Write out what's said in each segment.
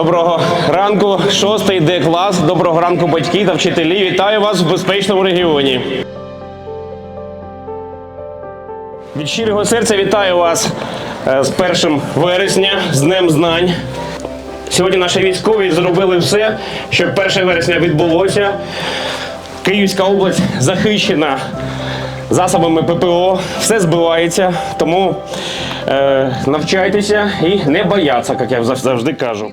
Доброго ранку, шостий Д клас. Доброго ранку, батьки та вчителі. Вітаю вас в безпечному регіоні. Від щирого серця вітаю вас е, з 1 вересня, з Днем Знань. Сьогодні наші військові зробили все, щоб 1 вересня відбулося. Київська область захищена засобами ППО, все збивається, тому е, навчайтеся і не бояться, як я завжди кажу.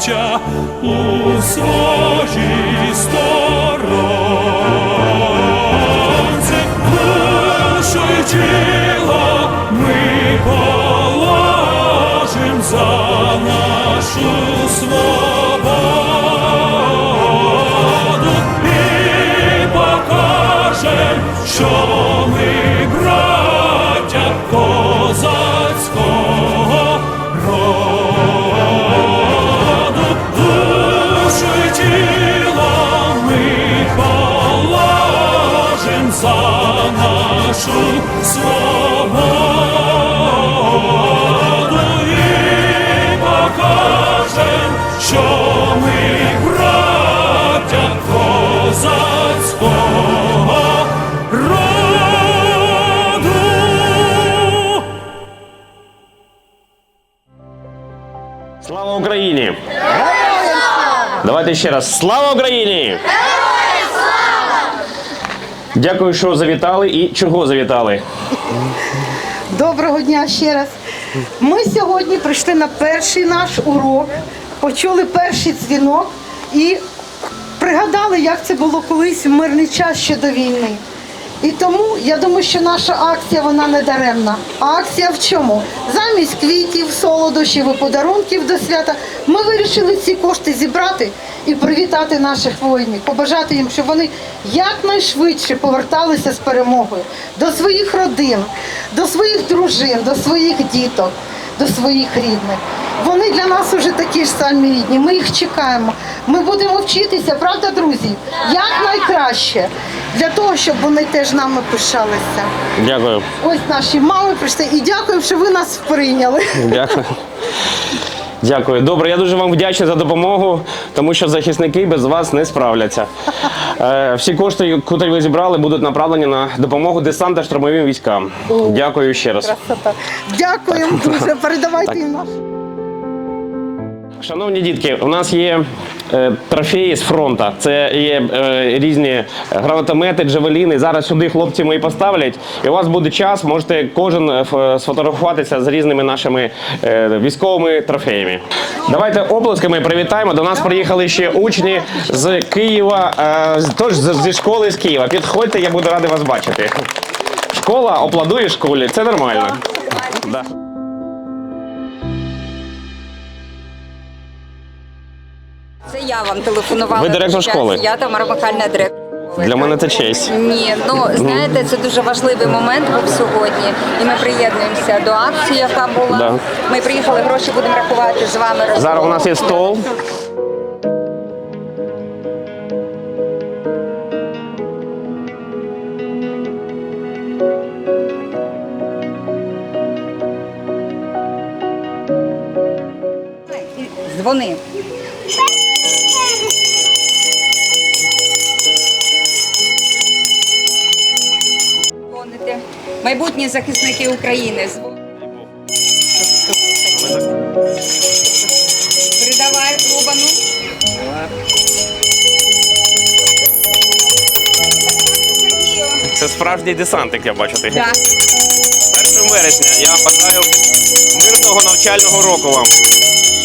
браття, у своїй сторонці, душу тіло ми положим за нашу свободу нашу свободу і покажем, що ми браття козацького роду. Слава Україні! Давайте ще раз. Слава Україні! Дякую, що завітали і чого завітали. Доброго дня ще раз. Ми сьогодні прийшли на перший наш урок, почули перший дзвінок і пригадали, як це було колись в мирний час ще до війни. І тому я думаю, що наша акція вона не даремна. А акція в чому? Замість квітів, солодощів і подарунків до свята ми вирішили ці кошти зібрати і привітати наших воїнів, побажати їм, щоб вони якнайшвидше поверталися з перемогою до своїх родин, до своїх дружин, до своїх діток, до своїх рідних. Вони для нас вже такі ж самі рідні. Ми їх чекаємо. Ми будемо вчитися, правда, друзі? Як найкраще для того, щоб вони теж нами пишалися. Дякую. Ось наші мами прийшли і дякую, що ви нас прийняли. Дякую. Дякую. Добре, я дуже вам вдячний за допомогу, тому що захисники без вас не справляться. Е, всі кошти, які ви зібрали, будуть направлені на допомогу десанта штурмовим військам. Дякую ще раз. Красота. Дякуємо дуже. Передавайте їм. Шановні дітки, у нас є е, трофеї з фронту. Це є е, різні гранатомети, джавеліни. Зараз сюди хлопці мої поставлять. І у вас буде час, можете кожен е, сфотографуватися з різними нашими військовими трофеями. Давайте оплесками привітаємо. До нас приїхали ще учні з Києва, тож зі школи з Києва. Підходьте, я буду радий вас бачити. Школа опладує школі. Це нормально. Да. Це я вам телефонувала. Ви директор школи? Я Тамара Михайлівна директор. Для мене це честь. Ні, ну знаєте, це дуже важливий момент був сьогодні, і ми приєднуємося до акції, яка була. Да. Ми приїхали, гроші будемо рахувати з вами. разом. Зараз у нас є стол. Дзвони. Майбутні захисники України. Передавай Рубану. Це справжній десант, як я бачу. Так. 1 вересня я бажаю мирного навчального року вам.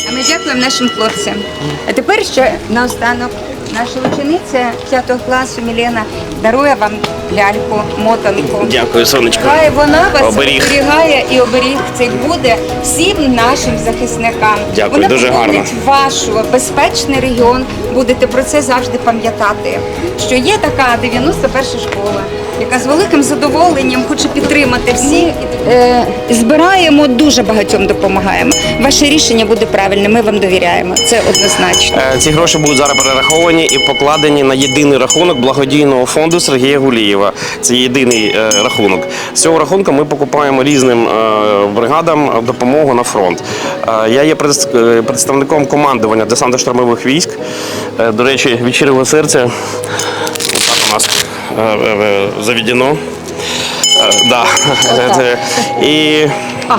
А ми дякуємо нашим хлопцям. А тепер ще наостанок наша учениця 5 класу Мілена дарує вам ляльку, мотанку. Дякую, сонечко. Хай вона вас Оберіг. оберігає і оберіг цей буде всім нашим захисникам. Дякую, вона дуже гарно. ваш безпечний регіон. Будете про це завжди пам'ятати. Що є така 91 школа, яка з великим задоволенням хоче підтримати всіх. Е, збираємо дуже багатьом допомагаємо. Ваше рішення буде правильне. Ми вам довіряємо. Це однозначно. Е, Ці гроші будуть зараз перераховані і покладені на єдиний рахунок благодійного фонду Сергія Гулієва. Це єдиний е, рахунок. З цього рахунку ми покупаємо різним е, бригадам допомогу на фронт. Е, Я є е, представником командування десантно-штурмових військ. Е, До речі, від щирого серця так у нас заведено. Е, Да. І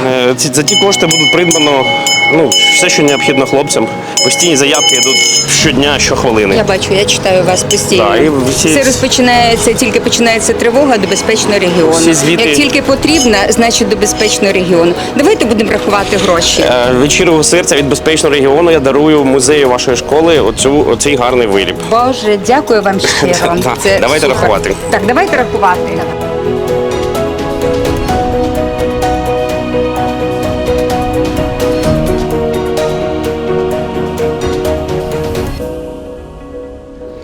е, за ті кошти будуть придбано ну, все, що необхідно хлопцям. Постійні заявки йдуть щодня, щохвилини. Я бачу, я читаю вас постійно. Да, і всі- Все розпочинається, тільки починається тривога до безпечного регіону. Всі звіти- Як тільки потрібно, значить до безпечного регіону. Давайте будемо рахувати гроші. Е, Від щирого серця від безпечного регіону я дарую музею вашої школи оцю, оцей гарний виріб. Боже, дякую вам щиро. Да, давайте рахувати. Так, давайте рахувати.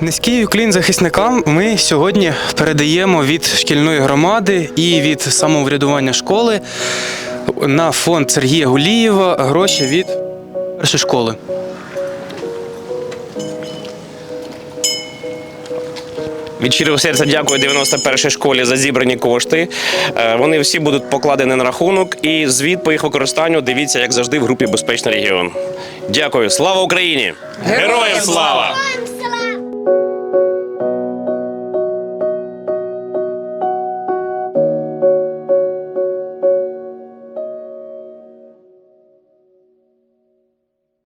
Низький уклін захисникам ми сьогодні передаємо від шкільної громади і від самоврядування школи на фонд Сергія Гулієва гроші від першої школи. Від щирого серця дякую 91-й школі за зібрані кошти. Е, Вони всі будуть покладені на рахунок і звіт по їх використанню дивіться, як завжди, в групі Безпечний регіон. Дякую. Слава Україні! Героям слава!